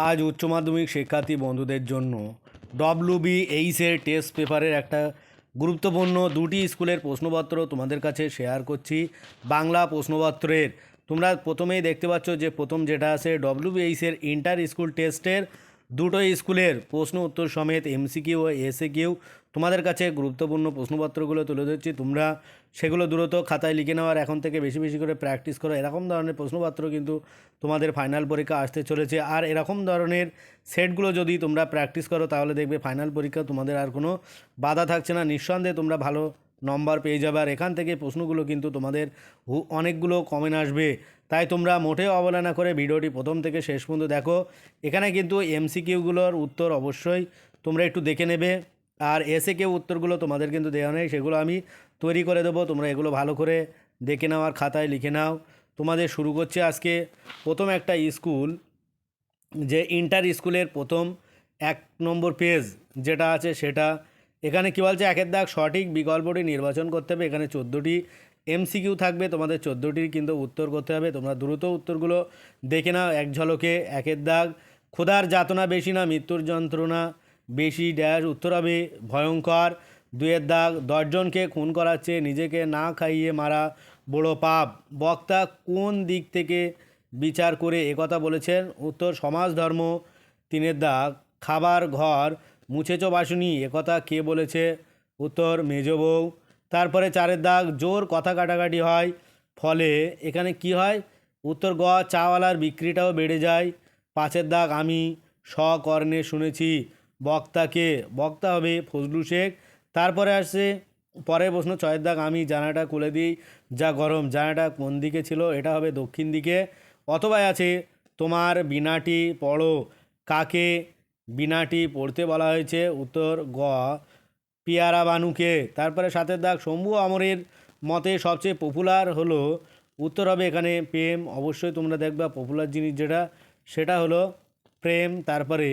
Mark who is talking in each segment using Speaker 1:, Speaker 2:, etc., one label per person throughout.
Speaker 1: আজ উচ্চ মাধ্যমিক শিক্ষার্থী বন্ধুদের জন্য ডব্লিউবি এইসের টেস্ট পেপারের একটা গুরুত্বপূর্ণ দুটি স্কুলের প্রশ্নপত্র তোমাদের কাছে শেয়ার করছি। বাংলা প্রশ্নপত্রের। তোমরা প্রথমেই দেখতে পাচ্ছ যে প্রথম যেটা আছে ডব্লিউবি এইসের ইন্টার স্কুল টেস্টের দুটো স্কুলের প্রশ্ন উত্তর সমেত এমসিকিউ ও এসএ কিউ তোমাদের কাছে গুরুত্বপূর্ণ প্রশ্নপত্রগুলো তুলে ধরছি, তোমরা সেগুলো দ্রুত খাতায় লিখে নেওয়ার এখন থেকে বেশি বেশি করে প্র্যাকটিস করো। এরকম ধরনের প্রশ্নপত্র কিন্তু তোমাদের ফাইনাল পরীক্ষা আসতে চলেছে আর এরকম ধরনের সেটগুলো যদি তোমরা প্র্যাকটিস করো, তাহলে দেখবে ফাইনাল পরীক্ষা তোমাদের আর কোনো বাধা থাকছে না। নিঃসন্দেহে তোমরা ভালো নম্বর পেয়ে যাবে আর এখান থেকে প্রশ্নগুলো কিন্তু তোমাদের অনেকগুলো কমেন আসবে। তাই তোমরা মোটেও অবহেলা করে ভিডিওটি প্রথম থেকে শেষ পর্যন্ত দেখো। এখানে কিন্তু এমসিকিউগুলোর উত্তর অবশ্যই তোমরা একটু দেখে নেবে। আর এসে কেউ উত্তরগুলো তোমাদের কিন্তু দেওয়া নেই, সেগুলো আমি তৈরি করে দেবো। তোমরা এগুলো ভালো করে দেখে নাও আর খাতায় লিখে নাও। তোমাদের শুরু করছে আজকে প্রথম একটা স্কুল, যে ইন্টার স্কুলের প্রথম এক নম্বর পেজ যেটা আছে সেটা। এখানে কী বলছে? একের দাগ সঠিক, বিকল্পটি নির্বাচন করতে হবে। এখানে চোদ্দোটি এমসিকিউ থাকবে, তোমাদের চোদ্দোটির কিন্তু উত্তর করতে হবে। তোমরা দ্রুত উত্তরগুলো দেখে নাও। এক ঝলকে, একের দাগ, ক্ষুধার যাতনা বেশি না, মৃত্যুর যন্ত্রণা। বেশি ড্যাশ। উত্তর হবে, ভয়ঙ্কর। দুয়ের দাগ, দশজনকে খুন করাচ্ছে, নিজেকে না খাইয়ে মারা বড় পাপ। বক্তা কোন দিক থেকে বিচার করে একথা বলেছেন? উত্তর, সমাজ, ধর্ম, তিনের দাগ। খাবার, ঘর, মুছেছ বাসুনি একথা কে বলেছে? উত্তর, মেজ বউ। তারপরে চারের দাগ, জোর কথা কাটাকাটি হয়, ফলে এখানে কি হয়? উত্তর, গ, চাওয়ালার বিক্রিটাও বেড়ে যায়। পাঁচের দাগ, আমি স্বকর্ণে শুনেছি। বক্তাকে, বক্তা হবে ফজলু শেখ। তারপরে আসছে, পরের প্রশ্ন, ছয়ের দাগ, আমি জানাটা খুলে দিই, যা গরম জানাটা কোন দিকে ছিল? এটা হবে দক্ষিণ দিকে। অথবা আছে, তোমার বিনাটি পড়ো। কাকে বিনাটি পড়তে বলা হয়েছে? উত্তর, গ পিয়ারা বানুকে তারপরে সাতের দাগ, শম্ভু আমরের মতে সবচেয়ে পপুলার হলো, উত্তর হবে এখানে প্রেম। অবশ্যই তোমরা দেখবা পপুলার জিনিস যেটা, সেটা হলো প্রেম। তারপরে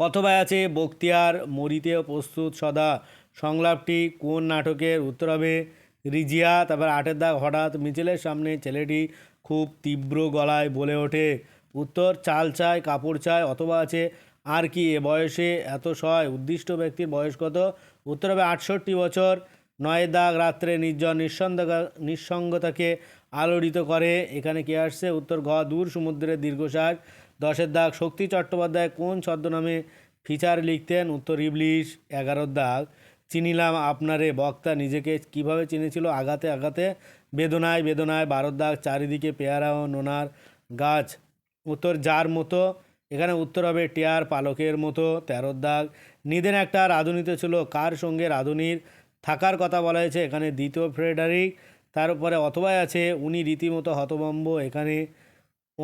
Speaker 1: অথবা আছে বক্তিয়ার মরিতে প্রস্তুত সদা। সংলাপটি কোন নাটকের উত্তর হবে? রিজিয়া, তারপর আটের দাগ হঠাৎ মিছিলের সামনে, ছেলেটি খুব তীব্র গলায় বলে ওঠে। উত্তর, চাল চায় কাপড় চায় অথবা আছে, আর কি, এ বয়সে এত সয়, উদ্দিষ্ট ব্যক্তির বয়স কত? উত্তর হবে আটষট্টি বছর। নয়ের দাগ রাত্রে নির্জন নিঃসন্দেহ, নিঃসঙ্গতাকে আলোড়িত করে। এখানে কে আসছে? উত্তর, ঘ, দূর, সমুদ্রের দীর্ঘশ্বাস। দশের দাগ শক্তি চট্টোপাধ্যায় কোন ছদ্মনামে ফিচার লিখতেন? উত্তর, ইবলিশ। এগারোর দাগ। চিনিলাম আপনারে, বক্তা নিজেকে কীভাবে চিনেছিল? আঘাতে আঘাতে। বেদনায় বেদনায়। বারোর দাগ, চারিদিকে পেয়ারা ও নোনার গাছ। উত্তর, যার মতো। এখানে উত্তর হবে টিয়ার পালকের মতো। তেরোর দাগ। নিদেন একটা রাঁধুনিতে ছিল। কার সঙ্গে রাঁধুনির থাকার কথা বলা হয়েছে? এখানে দ্বিতীয় ফ্রেডারিক। তারপরে অথবা আছে। উনি রীতিমতো হতবম্ব এখানে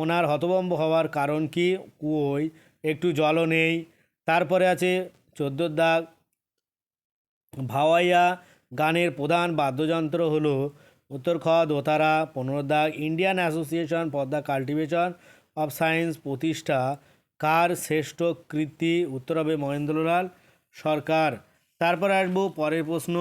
Speaker 1: ওনার হতবম্ব হওয়ার কারণ কি? কুয়োয় একটু জলও নেই। তারপরে আছে চোদ্দোর দাগ ভাওয়াইয়া গানের প্রধান বাদ্যযন্ত্র হলো উত্তর খ দোতারা পনেরো দাগ Indian association for the cultivation of science প্রতিষ্ঠা, কার শ্রেষ্ঠ কৃতি? উত্তর হবে মহেন্দ্রলাল সরকার। তারপর আসব পরের প্রশ্ন।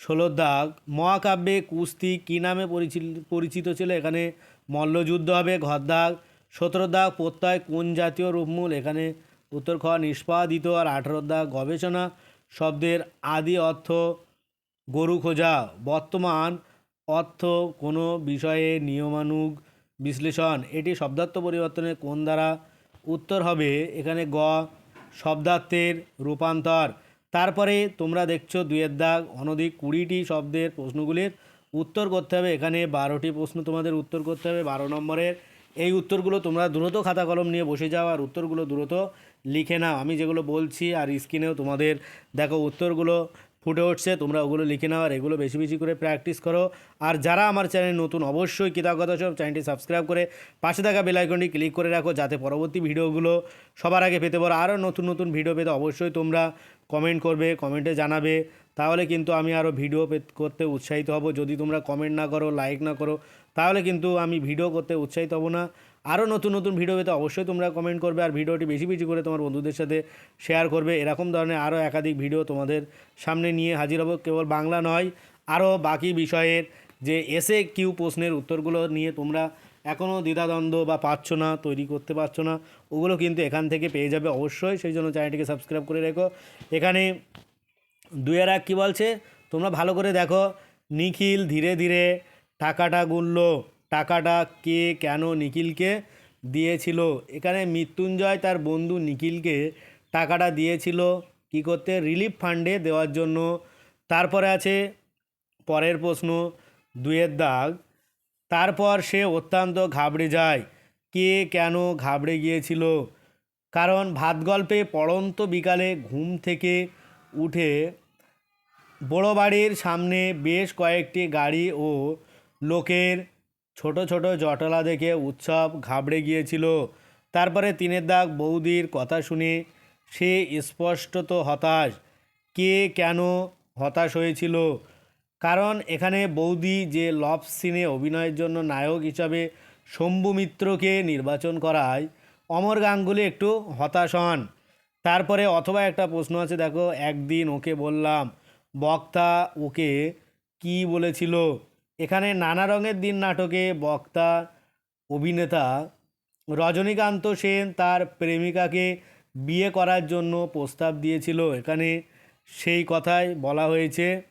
Speaker 1: ষোলো দাগ মহাকাব্যে কুস্তি কী নামে পরিচিত পরিচিত ছিল? এখানে মল্লযুদ্ধ হবে ঘর দাগ সতেরো দাগ প্রত্যয়, কোন জাতীয় রূপমূল? এখানে উত্তর খ, নিষ্পাদিত আর আঠেরো দাগ গবেষণা শব্দের আদি অর্থ গরু খোঁজা। বর্তমান অর্থ কোনো বিষয়ে নিয়মানুগ বিশ্লেষণ। এটি শব্দার্থ পরিবর্তনের কোন দ্বারা উত্তর হবে? এখানে গ, শব্দার্থের রূপান্তর। তারপরে তোমরা দেখছ দুয়ের দাগ, অনধিক কুড়িটি শব্দের প্রশ্নগুলির উত্তর করতে হবে। এখানে বারোটি প্রশ্ন তোমাদের উত্তর করতে হবে। বারো নম্বরের এই উত্তরগুলো তোমরা দ্রুত খাতা কলম নিয়ে বসে যাও আর উত্তরগুলো দ্রুত লিখে নাও। আমি যেগুলো বলছি আর স্ক্রিনেও তোমাদের, দেখো উত্তরগুলো ফুটে উঠছে, তোমরা ওগুলো লিখে নাও আর এগুলো বেশি বেশি করে প্র্যাকটিস করো। আর যারা আমার চ্যানেল নতুন, অবশ্যই কৃতজ্ঞতা সব চ্যানেলটি সাবস্ক্রাইব করে পাশে থাকা বেল আইকনটি ক্লিক করে রাখো, যাতে পরবর্তী ভিডিওগুলো সবার আগে পেতে পারো। আরও নতুন নতুন ভিডিও পেতে অবশ্যই তোমরা কমেন্ট করবে কমেন্টে জানাবে। তাহলে কিন্তু আমি আরও ভিডিও করতে উৎসাহিত হব। যদি তোমরা কমেন্ট না করো লাইক না করো, তাহলে কিন্তু আমি ভিডিও করতে উৎসাহিত হব না। আরও নতুন নতুন ভিডিও পেতে অবশ্যই তোমরা কমেন্ট করবে আর ভিডিওটি বেশি বেশি করে তোমার বন্ধুদের সাথে শেয়ার করবে। এরকম ধরনের আরও একাধিক ভিডিও তোমাদের সামনে নিয়ে হাজির হব। কেবল বাংলা নয়, আরও বাকি বিষয়ের যে এসে কিউ প্রশ্নের উত্তরগুলো নিয়ে তোমরা এখনও দ্বিধাদ্বন্দ্ব বা পাচ্ছ না, তৈরি করতে পারছ না, ওগুলো কিন্তু এখান থেকে পেয়ে যাবে অবশ্যই। সেই জন্য চ্যানেলটিকে সাবস্ক্রাইব করে রেখো। এখানে দুয়ের এক কী বলছে? তোমরা ভালো করে দেখো। নিখিল ধীরে ধীরে টাকাটা গুনল। টাকাটা কে কেন নিখিলকে দিয়েছিল? এখানে মৃত্যুঞ্জয় তার বন্ধু নিখিলকে টাকাটা দিয়েছিল কি করতে? রিলিফ ফান্ডে দেওয়ার জন্য। তারপরে আছে পরের প্রশ্ন, দুয়ের দাগ। তারপর সে অত্যন্ত ঘাবড়ে যায়। কে কেন ঘাবড়ে গিয়েছিল? কারণ ভাত গল্পে পড়ন্ত বিকালে ঘুম থেকে উঠে বড় বাড়ির সামনে বেশ কয়েকটি গাড়ি ও লোকের ছোট ছোট জটলা দেখে উৎসব ঘাবড়ে গিয়েছিল। তারপরে তিনের দাগ বৌদির কথা শুনে সে স্পষ্টত হতাশ। কে কেন হতাশ হয়েছিল? কারণ এখানে বৌদি যে লভ সিনে অভিনয়ের জন্য নায়ক হিসাবে শম্ভু মিত্রকে নির্বাচন করায়, অমর গাঙ্গুলি একটু হতাশ হন। তারপরে অথবা একটা প্রশ্ন আছে, দেখো, একদিন ওকে বললাম, বক্তা ওকে কি বলেছিল? এখানে নানা রঙের দিন নাটকে বক্তা, অভিনেতা রজনীকান্ত সেন তার প্রেমিকাকে বিয়ে করার জন্য প্রস্তাব দিয়েছিল। এখানে সেই কথাই বলা হয়েছে।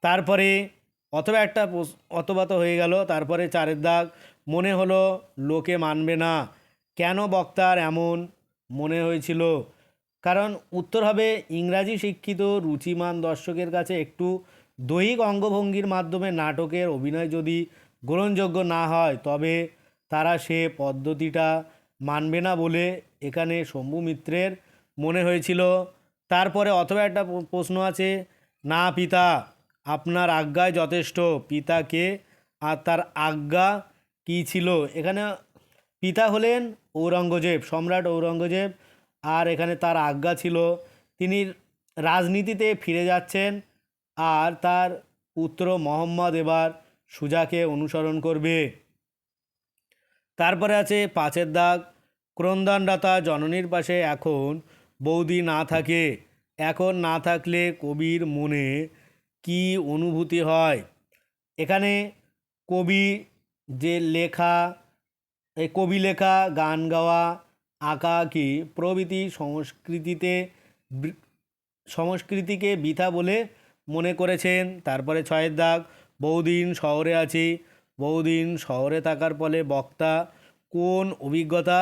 Speaker 1: তারপরে অথবা একটা প্রস- অথবা তো হয়ে গেল। তারপরে চারের দাগ, মনে হলো লোকে মানবে না। কেন বক্তার এমন মনে হয়েছিল? কারণ উত্তর হবে ইংরাজি শিক্ষিত, রুচিমান দর্শকের কাছে একটু দৈহিক অঙ্গভঙ্গির মাধ্যমে নাটকের অভিনয় যদি গ্রহণযোগ্য না হয়, তবে তারা সে পদ্ধতিটা মানবে না বলে এখানে শম্ভু মিত্রের মনে হয়েছিল। তারপরে অথবা একটা প্রশ্ন আছে, না পিতা, আপনার আজ্ঞায় যথেষ্ট। পিতাকে আর তার আজ্ঞা কী ছিল? এখানে পিতা হলেন ঔরঙ্গজেব, সম্রাট ঔরঙ্গজেব, আর এখানে তার আজ্ঞা ছিল। তিনি রাজনীতিতে ফিরে যাচ্ছেন। আর তার পুত্র মোহাম্মদ এবার সুজাকে অনুসরণ করবে। তারপরে আছে পাঁচের দাগ। ক্রন্দনদাতা জননীর পাশে এখন বৌদি না থাকে। এখন না থাকলে কবির মনে কি অনুভূতি হয়? এখানে কবি যে লেখা এই কবি লেখা, গান গাওয়া, আঁকা আঁকি প্রভৃতি সংস্কৃতিতে সংস্কৃতিকে বৃথা বলে মনে করেছেন। তারপরে ছয়ের দাগ, বহুদিন শহরে আছি, বহুদিন শহরে থাকার ফলে বক্তা কোন অভিজ্ঞতা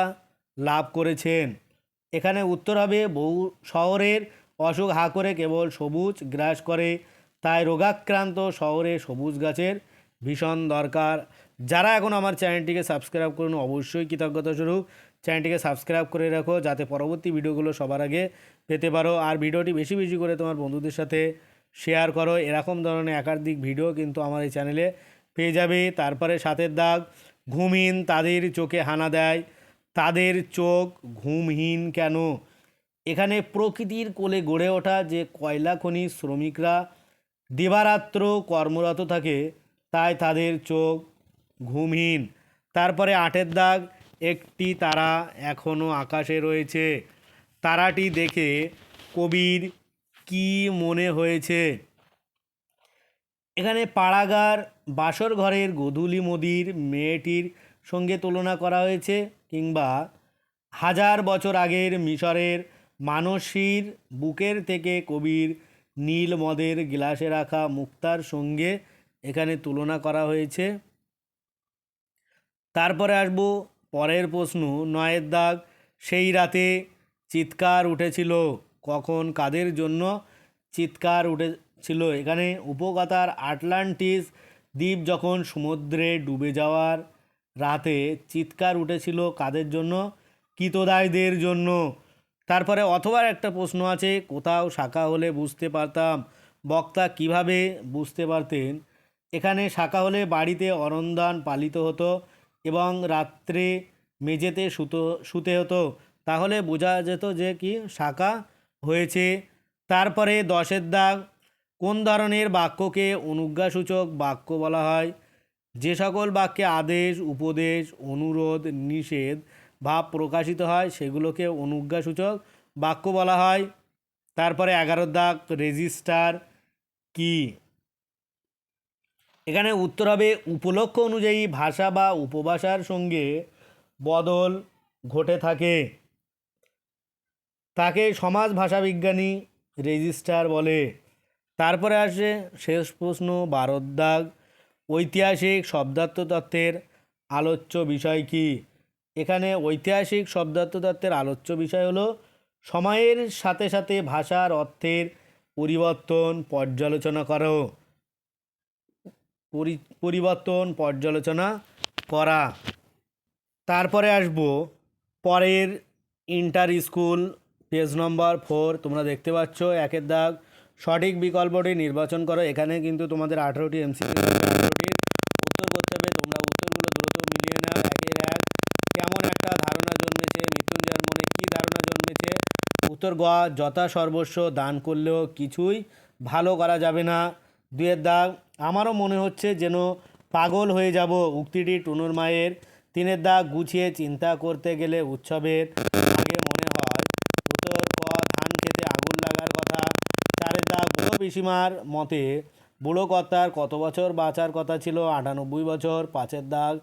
Speaker 1: লাভ করেছেন? এখানে উত্তর হবে, বহু শহরের অসুখ হা করে কেবল সবুজ গ্রাস করে, তাই রোগাক্রান্ত শহরে সবুজ গাছের ভীষণ দরকার। যারা এখন আমার চ্যানেলটিকে সাবস্ক্রাইব করুন, অবশ্যই কৃতজ্ঞতা স্বরূপ। চ্যানেলটিকে সাবস্ক্রাইব করে রাখো, যাতে পরবর্তী ভিডিওগুলো সবার আগে পেতে পারো। আর ভিডিওটি বেশি বেশি করে তোমার বন্ধুদের সাথে শেয়ার করো। এরকম ধরনের একাধিক ভিডিও কিন্তু আমার এই চ্যানেলে পেয়ে যাবে। তারপরে সাতের দাগ, ঘুমহীন, তাদের চোখে হানা দেয়, তাদের চোখ ঘুমহীন কেন? এখানে প্রকৃতির কোলে গড়ে ওঠা যে কয়লা খনি শ্রমিকরা দিবারাত্র কর্মরত থাকে, তাই তাদের চোখ ঘুমহীন। তারপরে আটের দাগ, একটি তারা এখনও আকাশে রয়েছে। তারাটি দেখে কবির কি মনে হয়েছে? এখানে পাড়াগার বাসর ঘরের গোধূলি মদির মেয়েটির সঙ্গে তুলনা করা হয়েছে কিংবা হাজার বছর আগের মিশরের মানসীর বুকের থেকে কবির নীল মদের গ্লাসে রাখা মুক্তার সঙ্গে এখানে তুলনা করা হয়েছে। তারপরে আসব পরের প্রশ্ন, নয়ের দাগ, সেই রাতে চিৎকার উঠেছিল। কখন কাদের জন্য চিৎকার উঠেছিল? এখানে উপকথার আটলান্টিস দ্বীপ যখন সমুদ্রে ডুবে যাওয়ার রাতে চিৎকার উঠেছিল কাদের জন্য? কিতদায়দের জন্য। তারপরে অথবা একটা প্রশ্ন আছে, কোথাও শাখা হলে বুঝতে পারতাম। বক্তা কীভাবে বুঝতে পারতেন? এখানে শাখা হলে বাড়িতে অরণদান পালিত হতো এবং রাত্রে মেঝেতে শুতো, শুতে হতো। তাহলে বোঝা যেত যে কি শাখা হয়েছে। তারপরে দশের দাগ, কোন ধরনের বাক্যকে অনুজ্ঞাসূচক বাক্য বলা হয়? যে সকল বাক্যে আদেশ, উপদেশ, অনুরোধ, নিষেধ, ভাব প্রকাশিত হয়, সেগুলোকে অনুজ্ঞাসূচক বাক্য বলা হয়। তারপরে এগারো দাগ, রেজিস্টার, কি? এখানে উত্তর হবে, উপলক্ষ অনুযায়ী ভাষা বা উপভাষার সঙ্গে বদল ঘটে থাকে। তাকে সমাজ ভাষাবিজ্ঞানী রেজিস্ট্রার বলে। তারপরে আসে শেষ প্রশ্ন, বারোর দাগ। ঐতিহাসিক শব্দার্থ তত্ত্বের আলোচ্য বিষয় কি? এখানে ঐতিহাসিক শব্দার্থ তত্ত্বের আলোচ্য বিষয় হলো সময়ের সাথে সাথে ভাষার অর্থের পরিবর্তন পর্যালোচনা করো। পরি- পরিবর্তন পর্যালোচনা করা। তারপরে আসব পরের inter school page number four, তোমরা দেখতে পাচ্ছ একের দাগ। সঠিক বিকল্পটি নির্বাচন করো। এখানে কিন্তু তোমাদের আঠেরোটি আঠেরোটির উত্তর করতে হবে। তোমরা উত্তরগুলো দ্রুত মিলিয়ে নাও। একের এক, কেমন একটা ধারণা জন্মেছে? মৃত্যুঞ্জয়ের মনে কী ধারণা জন্মেছে? উত্তর গ, যথা সর্বস্ব দান করলেও কিছুই ভালো করা যাবে না। দুয়ের দাগ, আমারও মনে হচ্ছে যেন পাগল হয়ে যাব উক্তিটি টুনুর মায়ের। তিনের দাগ, গুছিয়ে চিন্তা করতে গেলে উৎসবের পিসিমার মতে বুড়ো কর্তার কত বছর বাঁচার কথা ছিল? আটানব্বই বছর, পাঁচের দাগ,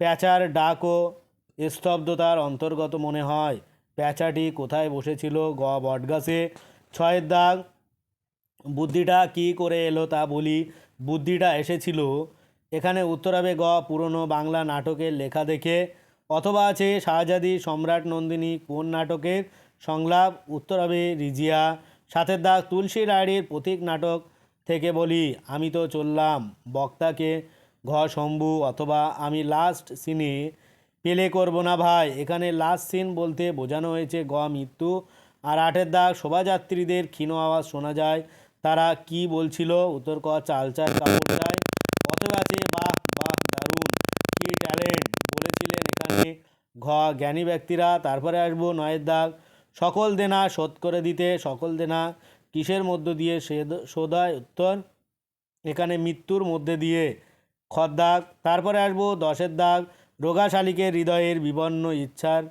Speaker 1: প্যাঁচার ডাক ও স্তব্ধতার অন্তর্গত মনে হয়। প্যাঁচাটি কোথায় বসেছিল? গ বটগাছে। ছয়ের দাগ, বুদ্ধিটা কি করে এলো তা বলি। বুদ্ধিটা এসেছিল এখানে উত্তর হবে গ, পুরনো বাংলা নাটকের লেখা দেখে। অথবা আছে শাহজাদি সম্রাট নন্দিনী, কোন নাটকের সংলাপ? উত্তর হবে রিজিয়া। সাথের দাগ তুলসী রায়ের প্রতীক নাটক থেকে বলি, আমি তো চললাম বক্তাকে ঘ শম্ভু, অথবা আমি লাস্ট সিনে পেলে করব না ভাই। এখানে লাস্ট সিন বলতে বোঝানো হয়েছে গ মৃত্যু আর আটের দাগ শোভাযাত্রীদের ক্ষীণ আওয়াজ শোনা যায়। তারা কি বলছিল? উত্তর ক চাল কাপড় চায় অথবা আছে বাহ বাহ, দারুণ। কি ট্যালেন্ট বলেছিলেন এখানে। ঘ, জ্ঞানী ব্যক্তিরা। তারপরে আসব নয়ের দাগ। সকল দেনা শোধ করে দিতে, সকল দেনা কিসের মধ্য দিয়ে সেদ- শোধ হয় উত্তর? এখানে মৃত্যুর মধ্যে দিয়ে খর দাগ, তারপরে আসব দশের দাগ রোগা শালিকের হৃদয়ের বিবন্ন ইচ্ছার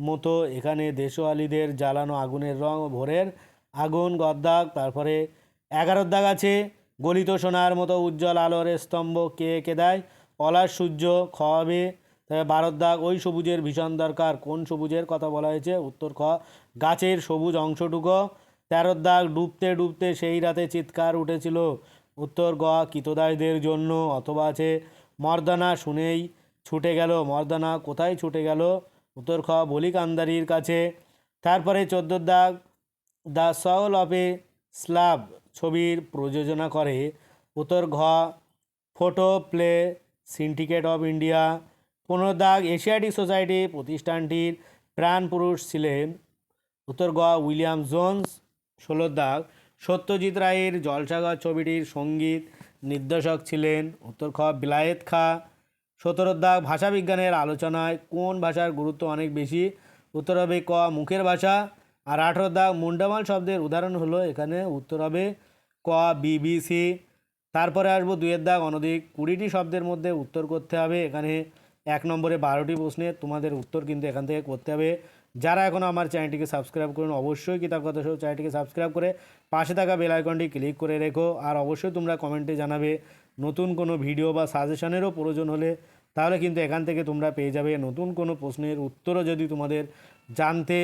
Speaker 1: মতো। এখানে দেশওয়ালিদের জ্বালানো আগুনের রং ভোরের আগুন গদ্দাগ তারপরে এগারোর দাগ আছে, গলিত সোনার মতো উজ্জ্বল আলোর স্তম্ভ কে কে দেয়? অলার সূর্য খাওয়াবে বারোর দাগ, ওই সবুজের ভীষণ দরকার। কোন সবুজের কথা বলা হয়েছে? উত্তর খ, গাছের সবুজ অংশটুকু। তেরোর দাগ ডুবতে ডুবতে সেই রাতে চিৎকার উঠেছিল। উত্তর গ কিতদাসদের জন্য অথবা আছে, মর্দানা শুনেই ছুটে গেল। মর্দানা কোথায় ছুটে গেল? উত্তর খ বলি কান্দারির কাছে। তারপরে চোদ্দোর দাগ, the soul of a slave ছবির প্রযোজনা করে। উত্তর ঘ, photo play syndicate of India. দাগ এশিয়াটিক সোসাইটি প্রতিষ্ঠানটির প্রাণ পুরুষ ছিলেন উত্তর গ উইলিয়াম জোন্স, ষোলো দাগ। সত্যজিৎ রায়ের জলসাগর ছবিটির সংগীত নির্দেশক ছিলেন উত্তর খ বিলায়েত খা। সতেরো দাগ ভাষাবিজ্ঞানের আলোচনায় কোন ভাষার গুরুত্ব অনেক বেশি? উত্তর হবে ক, মুখের ভাষা। আর আঠেরো দাগ মুন্ডামাল শব্দের উদাহরণ হলো এখানে উত্তর হবে ক, বিবিসি। তারপরে আসব দুয়ের দাগ অনধিক। কুড়িটি শব্দের মধ্যে উত্তর করতে হবে। এখানে এক নম্বরে বারোটি প্রশ্নের তোমাদের উত্তর কিন্তু এখান থেকে করতে হবে। যারা এখনও আমার চ্যানেলটিকে সাবস্ক্রাইব করুন, অবশ্যই কৃতজ্ঞতা সহ চ্যানেলটিকে সাবস্ক্রাইব করে পাশে থাকা বেল আইকনটি ক্লিক করে রেখো। আর অবশ্যই তোমরা কমেন্টে জানাবে নতুন কোনো ভিডিও বা সাজেশনেরও প্রয়োজন হলে, তাহলে কিন্তু এখান থেকে তোমরা পেয়ে যাবে নতুন কোনো প্রশ্নের উত্তরও যদি তোমাদের জানতে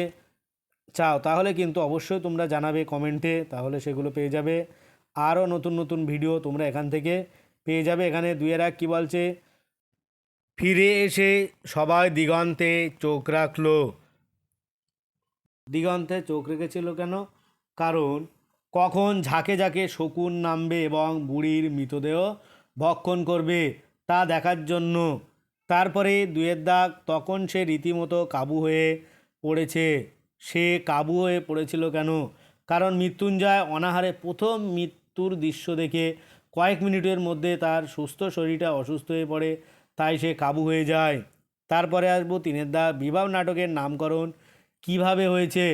Speaker 1: চাও, তাহলে কিন্তু অবশ্যই তোমরা জানাবে কমেন্টে, তাহলে সেগুলো পেয়ে যাবে। আরও নতুন নতুন ভিডিও তোমরা এখান থেকে পেয়ে যাবে। এখানে দুইয়ের এক কী বলছে? ফিরে এসে সবাই দিগন্তে চোখ রাখল। দিগন্তে চোখ রেখেছিল কেন? কারণ কখন ঝাঁকে ঝাঁকে শকুন নামবে এবং বুড়ির মৃতদেহ ভক্ষণ করবে তা দেখার জন্য। তারপরে দুয়ের দাগ তখন সে রীতিমতো কাবু হয়ে পড়েছে। সে কাবু হয়ে পড়েছিল কেন? কারণ মৃত্যুঞ্জয় অনাহারে প্রথম মৃত্যুর দৃশ্য দেখে কয়েক মিনিটের মধ্যে তার সুস্থ শরীরটা অসুস্থ হয়ে পড়ে। তাই সে কাবু হয়ে যায়। তারপরে আসব তিনের দা বিবাহ নাটকের নামকরণ। কীভাবে হয়েছে?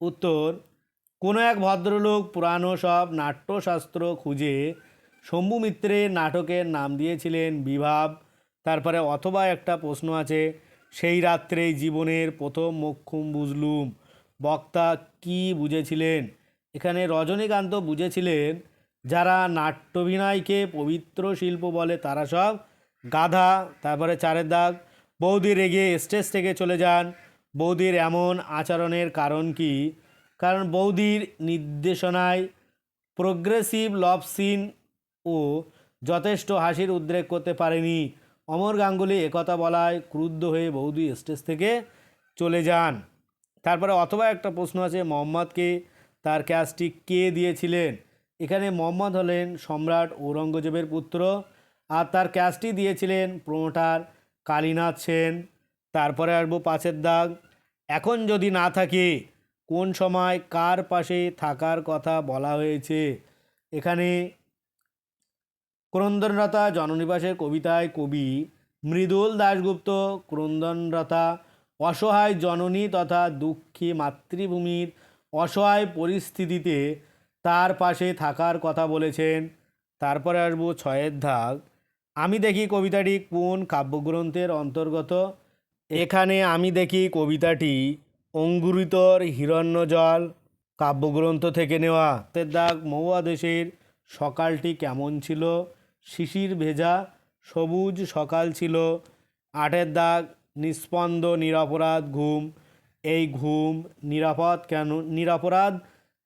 Speaker 1: উত্তর, কোনো এক ভদ্রলোক পুরানো সব নাট্যশাস্ত্র খুঁজে শম্ভু মিত্রের নাটকের নাম দিয়েছিলেন বিভাব। তারপরে অথবা একটা প্রশ্ন আছে, সেই রাত্রেই জীবনের প্রথম মোক্ষম বুঝলুম। বক্তা কি বুঝেছিলেন? এখানে রজনীকান্ত বুঝেছিলেন, যারা নাট্যাভিনয়কে পবিত্র শিল্প বলে তারা সব গাধা, তারপরে চারের দাগ। বৌদি রেগে স্টেজ থেকে চলে যান। বৌদির এমন আচরণের কারণ কি? কারণ বৌদির নির্দেশনায় প্রোগ্রেসিভ লভ সিন ও যথেষ্ট হাসির উদ্রেক করতে পারেনি। অমর গাঙ্গুলি একথা বলায় ক্রুদ্ধ হয়ে বৌদি স্টেজ থেকে চলে যান। তারপরে অথবা একটা প্রশ্ন আছে, মোহাম্মদকে তার ক্যাচটি কে দিয়েছিলেন? এখানে মোহাম্মদ হলেন সম্রাট ঔরঙ্গজেবের পুত্র। আর তার ক্যাচটি দিয়েছিলেন প্রমোটার কালীনাথ সেন। তারপরে আসব পাঁচের দাগ। এখন যদি না থাকে, কোন সময় কার পাশে থাকার কথা বলা হয়েছে? এখানে ক্রন্দনরতা জননিবাসের কবিতায় কবি মৃদুল দাশগুপ্ত, ক্রন্দনরতা অসহায় জননী তথা দুঃখী মাতৃভূমির অসহায় পরিস্থিতিতে তার পাশে থাকার কথা বলেছেন। তারপরে আসব ছয়ের ধাক আমি দেখি কবিতাটি কোন কাব্যগ্রন্থের অন্তর্গত? এখানে আমি দেখি কবিতাটি অঙ্গুরিতর হিরণ্যজল কাব্যগ্রন্থ থেকে নেওয়া। দাগ, মহুয়া দেশের সকালটি কেমন ছিল? শিশির ভেজা, সবুজ সকাল ছিল। আটের দাগ নিস্পন্দ নিরাপরাধ ঘুম। এই ঘুম নিরাপদ কেন, নিরাপরাধ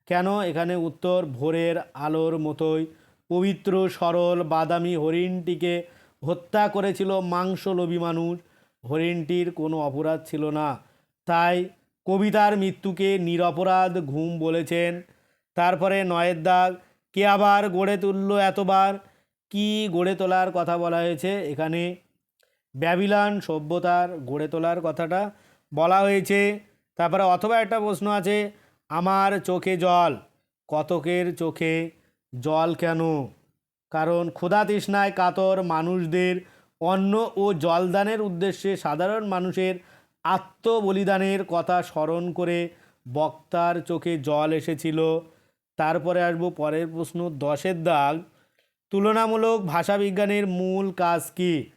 Speaker 1: কেন? এখানে উত্তর, ভোরের আলোর মতোই। পবিত্র, সরল, বাদামি হরিণটিকে হত্যা করেছিল মাংসলোভী মানুষ। হরিণটির কোনো অপরাধ ছিল না। তাই কবিতার মৃত্যুকে নিরপরাধ ঘুম বলেছেন। তারপরে নয়ের দাগ, কে আবার গড়ে তুলল এতবার? কি গড়ে তোলার কথা বলা হয়েছে এখানে? ব্যাবিলান সভ্যতার গড়ে তোলার কথাটা বলা হয়েছে। তারপরে অথবা একটা প্রশ্ন আছে, আমার চোখে জল, কতকের চোখে জল কেন? কারণ ক্ষুধা তৃষ্ণায় কাতর মানুষদের অন্ন ও জলদানের উদ্দেশ্যে সাধারণ মানুষের আত্মবলিদানের কথা স্মরণ করে বক্তার চোখে জল এসেছিল। তারপরে আসব পরের প্রশ্ন, দশের দাগ। তুলনামূলক ভাষাবিজ্ঞানের মূল কাজ কী?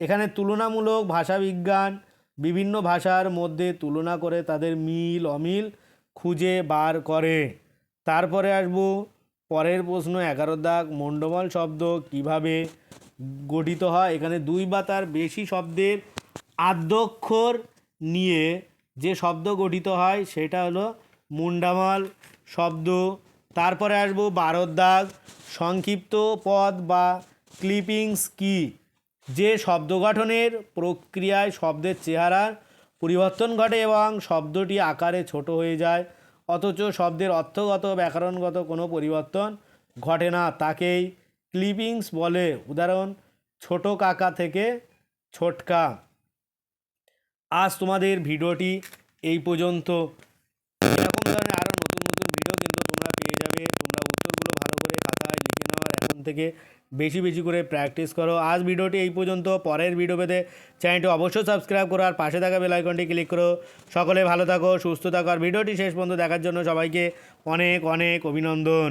Speaker 1: এখানে তুলনামূলক ভাষাবিজ্ঞান বিভিন্ন ভাষার মধ্যে তুলনা করে তাদের মিল অমিল খুঁজে বার করে। তারপরে আসব পরের প্রশ্ন, এগারো দাগ মণ্ডমল শব্দ কীভাবে গঠিত হয়? এখানে দুই বা তার বেশি শব্দের আদ্যক্ষর নিয়ে যে শব্দ গঠিত হয়, সেটা হলো মুন্ডামাল শব্দ। তারপরে আসব বারোর দাগ, সংক্ষিপ্ত পদ বা ক্লিপিংস কি? যে শব্দ গঠনের প্রক্রিয়ায় শব্দের চেহারার পরিবর্তন ঘটে এবং শব্দটি আকারে ছোট হয়ে যায়। অথচ শব্দের অর্থগত ব্যাকরণগত কোনো পরিবর্তন ঘটে না। তাকেই ক্লিপিংস বলে। উদাহরণ, ছোট কাকা থেকে ছোটকা। আজ তোমাদের ভিডিওটি এই পর্যন্ত। এরকম ধরনের আরও নতুন নতুন ভিডিও কিন্তু তোমরা পেয়ে যাবে। তোমরা উত্তরগুলো ভালো করে খাতায় লিখে নেওয়ার এখন থেকে বেশি বেশি করে প্র্যাকটিস করো। আজ ভিডিওটি এই পর্যন্ত। পরের ভিডিও পেতে চ্যানেলটি অবশ্যই সাবস্ক্রাইব করো আর পাশে থাকা বেল আইকনটি ক্লিক করো। সকলে ভালো থাকো, সুস্থ থাকো। আর ভিডিওটি শেষ পর্যন্ত দেখার জন্য সবাইকে অনেক অনেক অভিনন্দন।